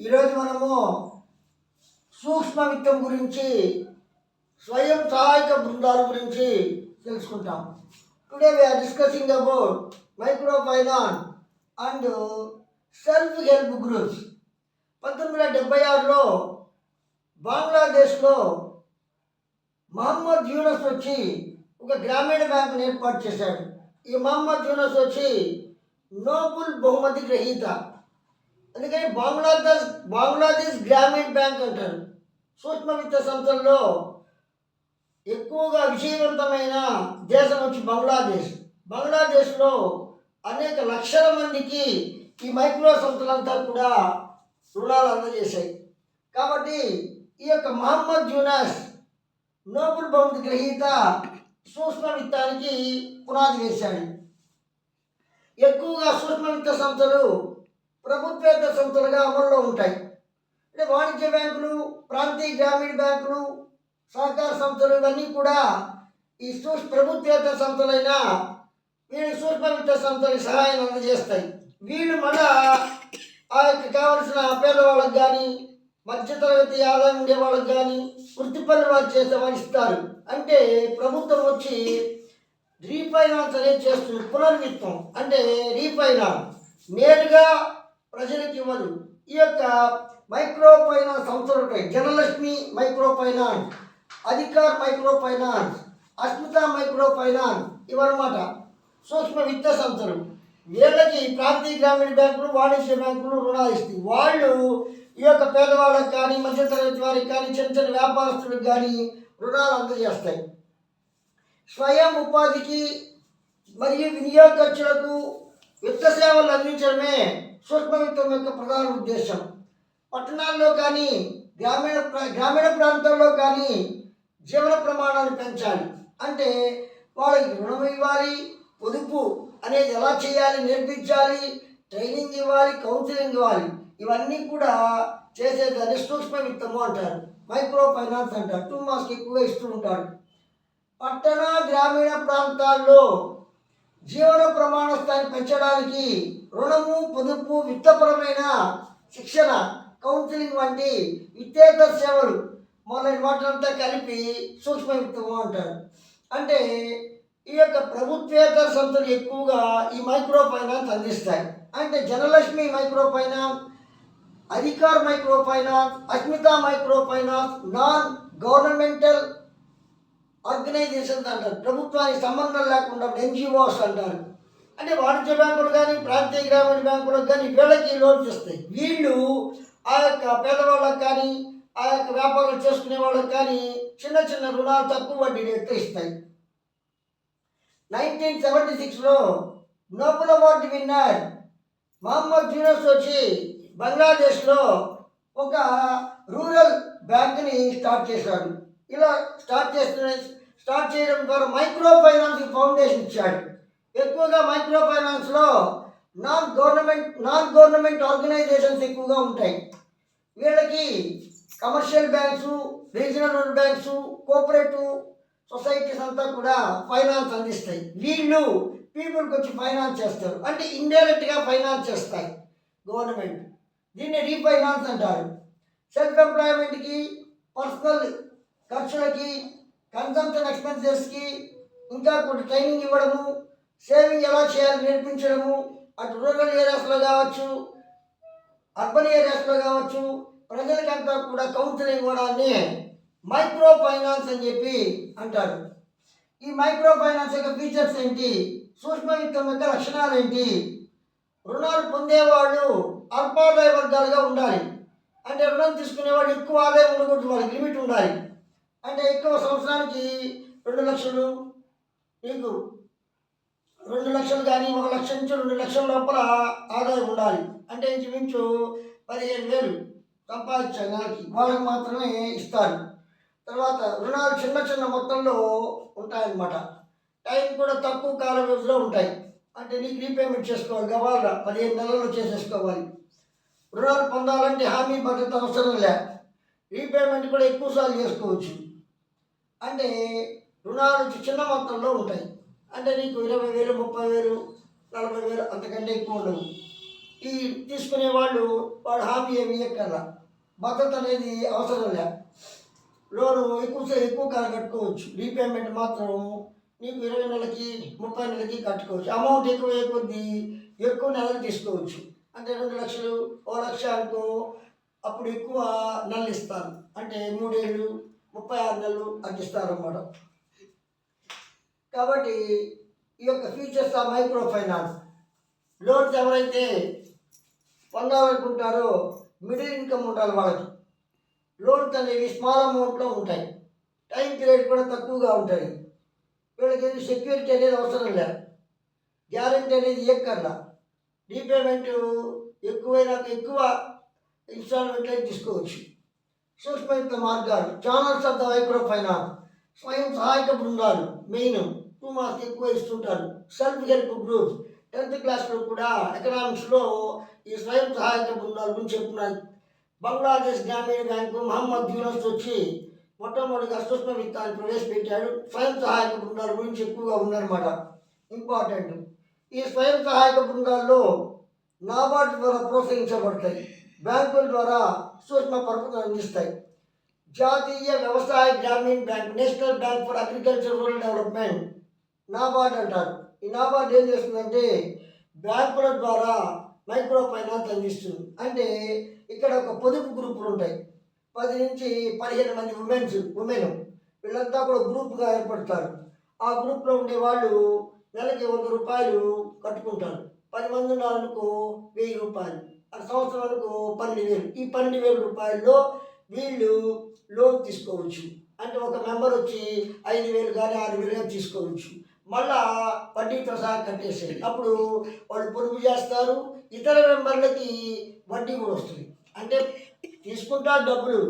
ఈరోజు మనము సూక్ష్మ విత్తం గురించి స్వయం సహాయక బృందాల గురించి తెలుసుకుంటాం. Today we are discussing about micro finance and self help groups పంతొమ్మిది వందల డెబ్బై ఆరులో బంగ్లాదేశ్లో మహమ్మద్ యూనస్ వచ్చి ఒక గ్రామీణ బ్యాంకును ఏర్పాటు చేశాడు. ఈ మహమ్మద్ యూనస్ వచ్చి నోబుల్ బహుమతి గ్రహీత. అందుకని బంగ్లాదేశ్ బంగ్లాదేశ్ గ్రామీణ బ్యాంక్ అంటారు. సూక్ష్మ విత్త సంస్థల్లో ఎక్కువగా విజయవంతమైన దేశం వచ్చి బంగ్లాదేశ్. బంగ్లాదేశ్లో అనేక లక్షల మందికి ఈ మైక్రో సంస్థలంతా కూడా రుణాలు అందజేశాయి. కాబట్టి ఈ యొక్క మహమ్మద్ యూనస్ నోబుల్ బహుమతి గ్రహీత సూక్ష్మ విత్తానికి పునాది వేశాడు. ఎక్కువగా సూక్ష్మ విత్త సంస్థలు ప్రభుత్వేతర సంస్థలుగా అమల్లో ఉంటాయి. అంటే వాణిజ్య బ్యాంకులు ప్రాంతీయ గ్రామీణ బ్యాంకులు సహకార సంస్థలు ఇవన్నీ కూడా ఈ సూక్ష్మ ప్రభుత్వేతర సంస్థలైన వీళ్ళు సూక్ష్మవిత్త సంస్థలకు సహాయం అందజేస్తాయి. వీళ్ళు మళ్ళా ఆ యొక్క కావలసిన పేదవాళ్ళకి కానీ మధ్యతరగతి ఆదాయం ఉండే వాళ్ళకి కానీ వృత్తి పనులు వారు చేసే ఇస్తారు. అంటే ప్రభుత్వం వచ్చి రీఫైనాన్స్ అనేది చేస్తుంది. పునర్విత్తం అంటే రీఫైనాన్స్. నేరుగా ప్రజలకు ఇవ్వదు. ఈ యొక్క మైక్రో ఫైనాన్స్ సంస్థలు ఉంటాయి. Janalakshmi micro finance Adhikar micro finance Asmita micro finance ఇవన్నమాట. సూక్ష్మ విత్త సంస్థలు. వీళ్ళకి ప్రాంతీయ గ్రామీణ బ్యాంకులు వాణిజ్య బ్యాంకులు రుణాలు ఇస్తాయి. వాళ్ళు ఈ యొక్క పేదవాళ్ళకి కానీ మధ్యతరగతి వారికి కానీ చిన్న చిన్న వ్యాపారస్తులకు కానీ రుణాలు అందజేస్తాయి. స్వయం ఉపాధికి మరియు వినియోగ ఖర్చులకు విత్త సేవలు అందించడమే సూక్ష్మవిత్తం యొక్క ప్రధాన ఉద్దేశం. పట్టణాల్లో కానీ గ్రామీణ ప్రా- గ్రామీణ ప్రాంతాల్లో కానీ జీవన ప్రమాణాన్ని పెంచాలి. అంటే వాళ్ళకి రుణం ఇవ్వాలి పొదుపు అనేది ఎలా చేయాలి నేర్పించాలి ట్రైనింగ్ ఇవ్వాలి కౌన్సిలింగ్ ఇవ్వాలి. ఇవన్నీ కూడా చేసేదాన్ని సూక్ష్మ విత్తము అంటారు. మైక్రో ఫైనాన్స్ అంటారు. టూ మార్క్స్ ఎక్కువగా ఇస్తూ ఉంటారు. పట్టణ గ్రామీణ ప్రాంతాల్లో జీవన ప్రమాణ స్థాయిని పెంచడానికి రుణము పొదుపు విత్తపరమైన శిక్షణ కౌన్సిలింగ్ వంటి విత్తేతర సేవలు. మొదలైన వాటినంతా కలిపి సూక్ష్మ విత్తము అంటారు. అంటే ఈ యొక్క ప్రభుత్వేతర సంస్థలు ఎక్కువగా ఈ మైక్రో ఫైనాన్స్ అందిస్తాయి. అంటే Janalakshmi micro finance Adhikar micro finance Asmita micro finance non governmental organisations అంటారు. ప్రభుత్వానికి సంబంధం లేకుండా ఎన్జిఓస్ అంటారు. అంటే వాణిజ్య బ్యాంకులు కానీ ప్రాంతీయ గ్రామీణ బ్యాంకులకు కానీ వీళ్ళకి లోన్స్ ఇస్తాయి వీళ్ళు ఆ యొక్క పేదవాళ్ళకి కానీ ఆ యొక్క వ్యాపారాలు చేసుకునే వాళ్ళకి కానీ చిన్న చిన్న రుణాలు తక్కువ వడ్డీ రేట్తో ఇస్తాయి. నైన్టీన్ సెవెంటీ సిక్స్లో Nobel award winner Muhammad Yunus వచ్చి బంగ్లాదేశ్లో ఒక రూరల్ బ్యాంక్ని స్టార్ట్ చేశాడు. ఇలా స్టార్ట్ చేస్తున్న స్టార్ట్ చేయడం ద్వారా మైక్రో ఫైనాన్స్ ఫౌండేషన్ ఇచ్చాడు. ఎక్కువగా మైక్రో ఫైనాన్స్లో non government non government organisations ఎక్కువగా ఉంటాయి. వీళ్ళకి commercial banks regional rural banks cooperative societies అంతా కూడా ఫైనాన్స్ అందిస్తాయి. వీళ్ళు పీపుల్కి వచ్చి ఫైనాన్స్ చేస్తారు. అంటే ఇండైరెక్ట్గా ఫైనాన్స్ చేస్తాయి గవర్నమెంట్ దీన్ని రీఫైనాన్స్ అంటారు. సెల్ఫ్ ఎంప్లాయ్మెంట్కి పర్సనల్ ఖర్చులకి కన్సంప్షన్ ఎక్స్పెన్సెస్కి ఇంకా కొన్ని ట్రైనింగ్ ఇవ్వడము సేవింగ్ ఎలా చేయాలి నేర్పించడము అటు రూరల్ ఏరియాస్లో కావచ్చు అర్బన్ ఏరియాస్లో కావచ్చు ప్రజలకంతా కూడా కౌన్సిలింగ్ ఇవ్వడాన్ని మైక్రో ఫైనాన్స్ అని చెప్పి అంటారు. ఈ మైక్రో ఫైనాన్స్ యొక్క ఫీచర్స్ ఏంటి? సూక్ష్మ విత్తం యొక్క లక్షణాలు ఏంటి? రుణాలు పొందేవాళ్ళు అల్పాదాయ వర్గాలుగా ఉండాలి. అంటే రుణం తీసుకునేవాడు ఎక్కువ ఆదాయం ఉండకూడదు వాళ్ళకి లిమిట్ ఉండాలి. అంటే ఎక్కువ సంవత్సరానికి రెండు లక్షలు మీకు రెండు లక్షలు కానీ ఒక లక్ష నుంచి రెండు లక్షల లోపల ఆదాయం ఉండాలి. అంటే ఇంచుమించు పదిహేను వేలు సంపాదించాలి నెలకి వాళ్ళకి మాత్రమే ఇస్తారు. తర్వాత రుణాలు చిన్న చిన్న మొత్తంలో ఉంటాయన్నమాట. టైం కూడా తక్కువ కాల వ్యవధిలో ఉంటాయి. అంటే నీకు రీపేమెంట్ చేసుకోవాలి కావాలా పదిహేను నెలల్లో చేసేసుకోవాలి. రుణాలు పొందాలంటే హామీ భద్రత అవసరం లే. రీపేమెంట్ కూడా ఎక్కువసార్లు చేసుకోవచ్చు. అంటే రుణాలు చిన్న మొత్తంలో ఉంటాయి. అంటే నీకు ఇరవై వేలు ముప్పై వేలు నలభై వేలు అంతకంటే ఎక్కువ ఉండవు. ఈ తీసుకునే వాళ్ళు వాడు హామీ ఏమి ఇవ్వక్కర్లా భద్రత అనేది అవసరం లే. లోను ఎక్కువ ఎక్కువ కాలం కట్టుకోవచ్చు. రీపేమెంట్ మాత్రం నీకు ఇరవై నెలలకి ముప్పై నెలలకి కట్టుకోవచ్చు. అమౌంట్ ఎక్కువ అయిపోద్ది ఎక్కువ నెలలు తీసుకోవచ్చు. అంటే రెండు లక్షలు ఓ లక్ష అనుకో అప్పుడు ఎక్కువ నెలలు ఇస్తారు. అంటే మూడేళ్ళు ముప్పై ఆరు నెలలు అందిస్తారు అన్నమాట కాబట్టి ఈ యొక్క ఫీచర్స్ ఆ మైక్రో ఫైనాన్స్ లోన్స్ ఎవరైతే పొందాలనుకుంటారో మిడిల్ ఇన్కమ్ ఉండాలి వాళ్ళకి. లోన్స్ అనేవి స్మాల్ అమౌంట్లో ఉంటాయి. టైం పీరియడ్ కూడా తక్కువగా ఉంటుంది వీళ్ళకి ఏది సెక్యూరిటీ అనేది అవసరం లేదు. గ్యారంటీ అనేది ఎక్కర్లా రీపేమెంట్ ఎక్కువైనాక ఎక్కువ ఇన్స్టాల్మెంట్లో తీసుకోవచ్చు. సూక్ష్మయుక్త మార్గాలు. Channels of the micro finance స్వయం సహాయక బృందాలు మెయిన్ టూ మార్క్స్ ఎక్కువ ఇస్తుంటారు. సెల్ఫ్ హెల్ప్ గ్రూప్స్ టెన్త్ క్లాస్లో కూడా ఎకనామిక్స్లో ఈ స్వయం సహాయక బృందాల గురించి చెప్తున్నారు. బంగ్లాదేశ్ గ్రామీణ బ్యాంకు మహమ్మద్ యూనస్ వచ్చి మొట్టమొదటిగా సూక్ష్మ విత్తాన్ని ప్రవేశపెట్టాడు. స్వయం సహాయక బృందాల గురించి ఎక్కువగా ఉందన్నమాట. ఇంపార్టెంట్ ఈ స్వయం సహాయక బృందాల్లో నాబార్డు ద్వారా ప్రోత్సహించబడతాయి. బ్యాంకుల ద్వారా సూక్ష్మ పరపతి అందిస్తాయి. జాతీయ వ్యవసాయ గ్రామీణ bank national bank for agriculture rural development NABARD అంటారు. ఈ నాబార్డ్ ఏం చేస్తుందంటే బ్యాంకుల ద్వారా మైక్రో ఫైనాన్స్ అందిస్తుంది. అంటే ఇక్కడ ఒక పొదుపు గ్రూపులు ఉంటాయి. పది నుంచి పదిహేను మంది ఉమెన్స్ ఉమెన్ వీళ్ళంతా కూడా గ్రూప్గా ఏర్పడతారు. ఆ గ్రూప్లో ఉండే వాళ్ళు నెలకి వంద రూపాయలు కట్టుకుంటారు. పది మంది ఉన్నారనుకో వెయ్యి రూపాయలు. ఆ సంవత్సరాలకు పన్నెండు వేలు. ఈ పన్నెండు వేల రూపాయల్లో వీళ్ళు లోన్ తీసుకోవచ్చు. అంటే ఒక మెంబర్ వచ్చి ఐదు వేలు కానీ ఆరు వేలు కానీ తీసుకోవచ్చు. మళ్ళా వడ్డీతో సహా కట్టేసేది అప్పుడు వాళ్ళు పొదుపు చేస్తారు. ఇతర మెంబర్లకి వడ్డీ కూడా వస్తుంది. అంటే తీసుకుంటారు డబ్బులు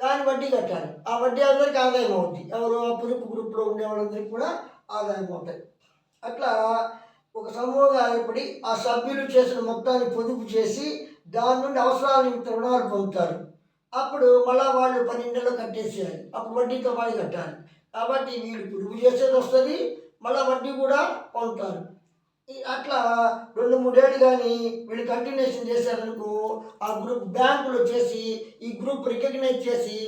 కానీ వడ్డీ కట్టాలి. ఆ వడ్డీ అందరికీ ఆదాయం అవుతుంది ఎవరు ఆ పొదుపు గ్రూప్లో ఉండే వాళ్ళందరికీ కూడా ఆదాయం అవుతాయి. అట్లా ఒక సమూహంగా ఏర్పడి ఆ సభ్యులు చేసిన మొత్తాన్ని పొదుపు చేసి దాని నుండి అవసరాల నిమిత్తం రుణాలు పొందుతారు. అప్పుడు మళ్ళా వాళ్ళు పన్నెండు కట్టేసేయాలి. అప్పుడు వడ్డీతో వాళ్ళు కట్టాలి. కాబట్టి వీళ్ళు పొదుపు చేసేది వస్తుంది మళ్ళీ వడ్డీ కూడా పొందుతారు ఈ అట్లా రెండు మూడేళ్ళు కానీ వీళ్ళు కంటిన్యూషన్ చేశారనుకో ఆ గ్రూప్ బ్యాంకులు వచ్చేసి ఈ గ్రూప్ రికగ్నైజ్ చేసి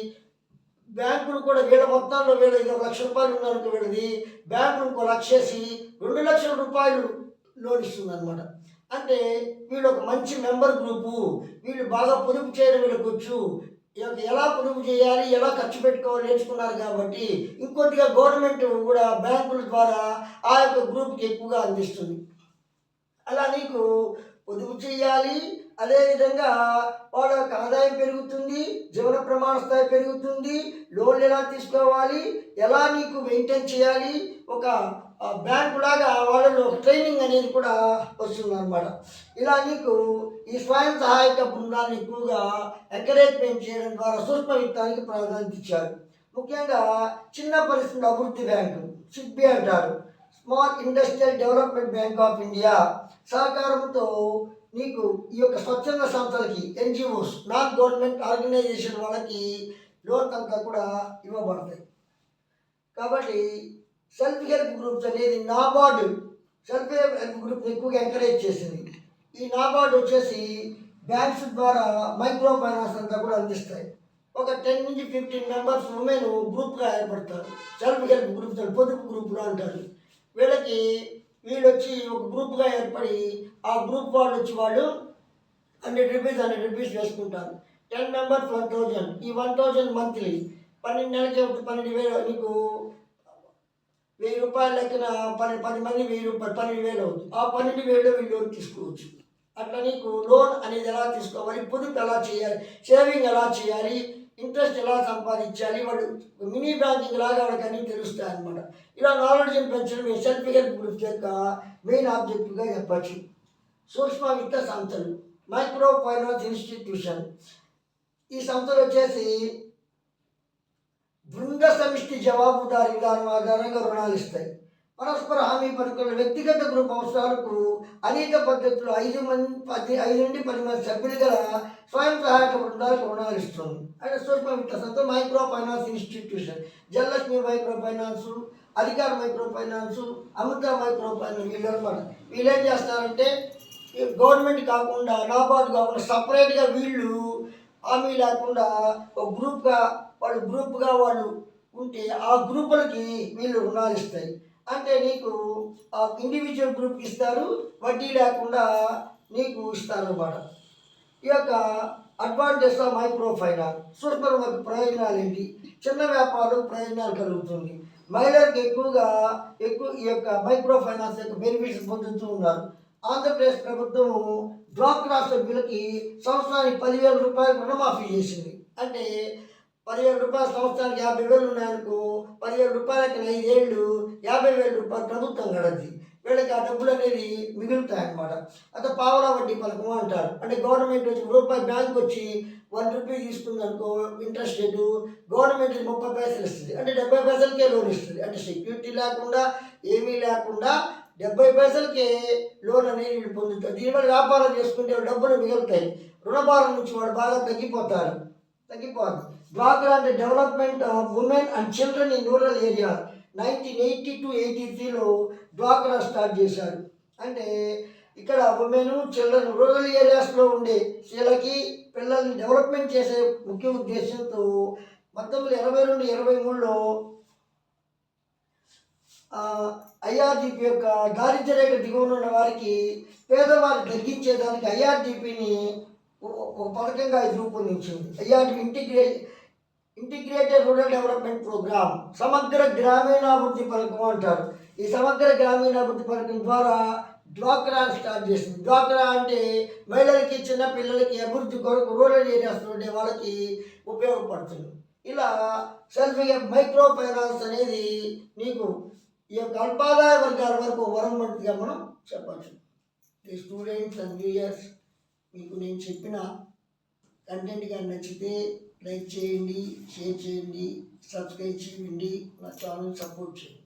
బ్యాంకులు కూడా వీళ్ళ మొత్తంలో వీళ్ళ ఇది ఒక లక్ష రూపాయలు ఉందనుకో వీళ్ళది బ్యాంకులు ఇంకో లక్ష వేసి రెండు లక్షల రూపాయలు లోన్ ఇస్తుంది అనమాట అంటే వీళ్ళు ఒక మంచి మెంబర్ గ్రూపు వీళ్ళు బాగా పొదుపు చేయడం వీళ్ళకి వచ్చు. ఎలా పొదుపు చేయాలి ఎలా ఖర్చు పెట్టుకోవాలి నేర్చుకున్నారు కాబట్టి ఇంకొద్దిగా గవర్నమెంట్ కూడా బ్యాంకుల ద్వారా ఆ యొక్క గ్రూప్కి ఎక్కువగా అందిస్తుంది. అలా నీకు పొదుపు చేయాలి అదేవిధంగా వాళ్ళ యొక్క ఆదాయం పెరుగుతుంది జీవన ప్రమాణ స్థాయి పెరుగుతుంది లోన్లు ఎలా తీసుకోవాలి ఎలా నీకు మెయింటైన్ చేయాలి ఒక బ్యాంకు లాగా వాళ్ళలో ట్రైనింగ్ అనేది కూడా వస్తుందన్నమాట. ఇలా నీకు ఈ స్వయం సహాయక బృందాన్ని ఎక్కువగా ఎంకరేజ్మెంట్ చేయడం ద్వారా సూక్ష్మ విత్తానికి ప్రాధాన్యత ఇచ్చారు. ముఖ్యంగా చిన్న పరిశ్రమల అభివృద్ధి బ్యాంకు సిడ్బి అంటారు. Small industrial development bank of India సహకారంతో నీకు ఈ యొక్క స్వచ్ఛంద సంస్థలకి ఎన్జిఓస్ నాన్ గవర్నమెంట్ ఆర్గనైజేషన్ వాళ్ళకి లోన్ అంతా కూడా ఇవ్వబడతాయి. కాబట్టి సెల్ఫ్ హెల్ప్ గ్రూప్స్ అనేది నాబార్డు సెల్ఫ్ హెల్ప్ గ్రూప్ ఎక్కువగా ఎంకరేజ్ చేసింది. ఈ నాబార్డు వచ్చేసి బ్యాంక్స్ ద్వారా మైక్రో ఫైనాన్స్ అంతా కూడా అందిస్తాయి. ఒక టెన్ నుంచి ఫిఫ్టీన్ మెంబర్స్ ఉమెన్ గ్రూప్గా ఏర్పడతారు. సెల్ఫ్ హెల్ప్ గ్రూప్స్ పొదుపు గ్రూపులు అంటారు. వీళ్ళకి వీళ్ళు వచ్చి ఒక గ్రూప్గా ఏర్పడి ఆ గ్రూప్ వాళ్ళు వచ్చి వాళ్ళు హండ్రెడ్ రూపీస్ హండ్రెడ్ రూపీస్ వేసుకుంటారు. Ten members one thousand. ఈ వన్ థౌజండ్ మంత్లీ పన్నెండు నెలలకి ఒక పన్నెండు వేలు నీకు వెయ్యి రూపాయల లెక్కన పది పది మంది వెయ్యి రూపాయలు పన్నెండు వేలు అవుతుంది. ఆ పన్నెండు వేలు వీళ్ళు లోన్ తీసుకోవచ్చు? అట్లా నీకు లోన్ అనేది ఎలా తీసుకోవాలి? పొదుపు ఎలా చేయాలి? సేవింగ్ ఎలా చేయాలి? ఇంట్రెస్ట్ ఎలా సంపాదించాలి? వాడు మినీ బ్యాంకింగ్ లాగా వాడికి అన్నీ తెలుస్తాయి అనమాట ఇలా నాలెడ్జ్ని పెంచడం ఈ సెల్ఫ్ హెల్ప్ గ్రూప్ యొక్క మెయిన్ ఆబ్జెక్టివ్గా చెప్పచ్చు. సూక్ష్మ విత్త సంస్థలు మైక్రో ఫైనాన్స్ ఇన్స్టిట్యూషన్. ఈ సంస్థలు వచ్చేసి బృంద సమిష్టి జవాబుదారీ విధానం ఆధారంగా రుణాలు ఇస్తాయి. పరస్పర హామీ పథకాలు వ్యక్తిగత గ్రూప్ అవసరాలకు అనేక పద్ధతులు ఐదు మంది పది ఐదు నుండి పది మంది సభ్యులు గల స్వయం సహాయక బృందాలకు రుణాలు ఇస్తుంది. అంటే సూక్ష్మ విత్త సంస్థ micro finance institution. Jalalakshmi micro finance Adhikara micro finance Amrita micro finance వీళ్ళు అనమాట వీళ్ళు ఏం చేస్తారంటే గవర్నమెంట్ కాకుండా నాబార్డు కాకుండా సపరేట్గా వీళ్ళు హామీ లేకుండా ఒక గ్రూప్గా వాళ్ళు గ్రూప్గా వాళ్ళు ఉంటే ఆ గ్రూపులకి వీళ్ళు రుణాలు ఇస్తాయి. అంటే నీకు ఆ ఇండివిజువల్ గ్రూప్కి ఇస్తారు వడ్డీ లేకుండా నీకు ఇస్తారన్నమాట. ఈ యొక్క అడ్వాంటేజ్ ఆఫ్ మైక్రో ఫైనాన్స్ సూక్ష్మ ప్రయోజనాలు ఏంటి? చిన్న వ్యాపారం ప్రయోజనాలు కలుగుతుంది. మహిళలకు ఎక్కువగా ఎక్కువ ఈ యొక్క మైక్రో ఫైనాన్స్ యొక్క బెనిఫిట్స్ పొందుతూ ఉన్నారు. ఆంధ్రప్రదేశ్ ప్రభుత్వం డ్వాక్రా సభ్యులకి సంవత్సరానికి పదివేల రూపాయలు రుణమాఫీ చేసింది. అంటే పదివేల రూపాయల సంవత్సరానికి యాభై వేలు ఉన్నాయనుకో పదివేల రూపాయలకి ఐదేళ్ళు యాభై వేల రూపాయలు ప్రభుత్వం కడద్ది. వీళ్ళకి ఆ డబ్బులు అనేది మిగులుతాయి అన్నమాట అదే పావలా వడ్డీ పథకం అంటారు. అంటే గవర్నమెంట్ వచ్చి రూపాయి బ్యాంక్ వచ్చి వన్ రూపీ తీసుకుంది అనుకో ఇంట్రెస్ట్ రేటు గవర్నమెంట్ ముప్పై పైసలు ఇస్తుంది. అంటే డెబ్బై పైసలకే లోన్ ఇస్తుంది. అంటే సెక్యూరిటీ లేకుండా ఏమీ లేకుండా డెబ్బై పైసలకే లోన్ అనేది వీళ్ళు పొందుతారు. దీనివల్ల వ్యాపారం చేసుకుంటే డబ్బులు మిగులుతాయి. రుణభారం నుంచి వాడు బాగా తగ్గిపోతారు. తగ్గిపోదు డ్వాక్రా అంటే development of women and children in rural area. Nineteen eighty two eighty త్రీలో డ్వాక్రా స్టార్ట్ చేశారు. అంటే ఇక్కడ ఉమెన్ చిల్డ్రన్ రూరల్ ఏరియాస్లో ఉండే స్త్రీలకి పిల్లల్ని డెవలప్మెంట్ చేసే ముఖ్య ఉద్దేశంతో పంతొమ్మిది ఇరవై రెండు ఇరవై మూడులో ఐఆర్డిపి యొక్క దారిద్ర్య రేఖ దిగువన ఉన్న వారికి పేదవారు తగ్గించేదానికి ఐఆర్డిపిని ఒక పథకంగా ఇది రూపొందించింది. అయ్యాటి ఇంటిగ్రే ఇంటిగ్రేటెడ్ రూరల్ డెవలప్మెంట్ ప్రోగ్రామ్ సమగ్ర గ్రామీణాభివృద్ధి పథకం అంటారు. ఈ సమగ్ర గ్రామీణాభివృద్ధి పథకం ద్వారా డ్వాక్రా స్టార్ట్ చేసింది. డ్వాక్రా అంటే మహిళలకి చిన్న పిల్లలకి అభివృద్ధి కొరకు రూరల్ ఏరియాస్లో ఉండే వాళ్ళకి ఉపయోగపడుతుంది. ఇలా సెల్ఫ్ మైక్రో ఫైనాన్స్ అనేది నీకు ఈ యొక్క అల్పాదాయ వర్గాల వరకు వరం వంటిగా మనం చెప్పచ్చు. ది స్టూడెంట్స్ అండ్ వ్యూయర్స్ మీకు నేను చెప్పిన కంటెంట్ కానీ నచ్చితే లైక్ చేయండి షేర్ చేయండి సబ్స్క్రైబ్ చేయండి నా ఛానల్ సపోర్ట్ చేయండి.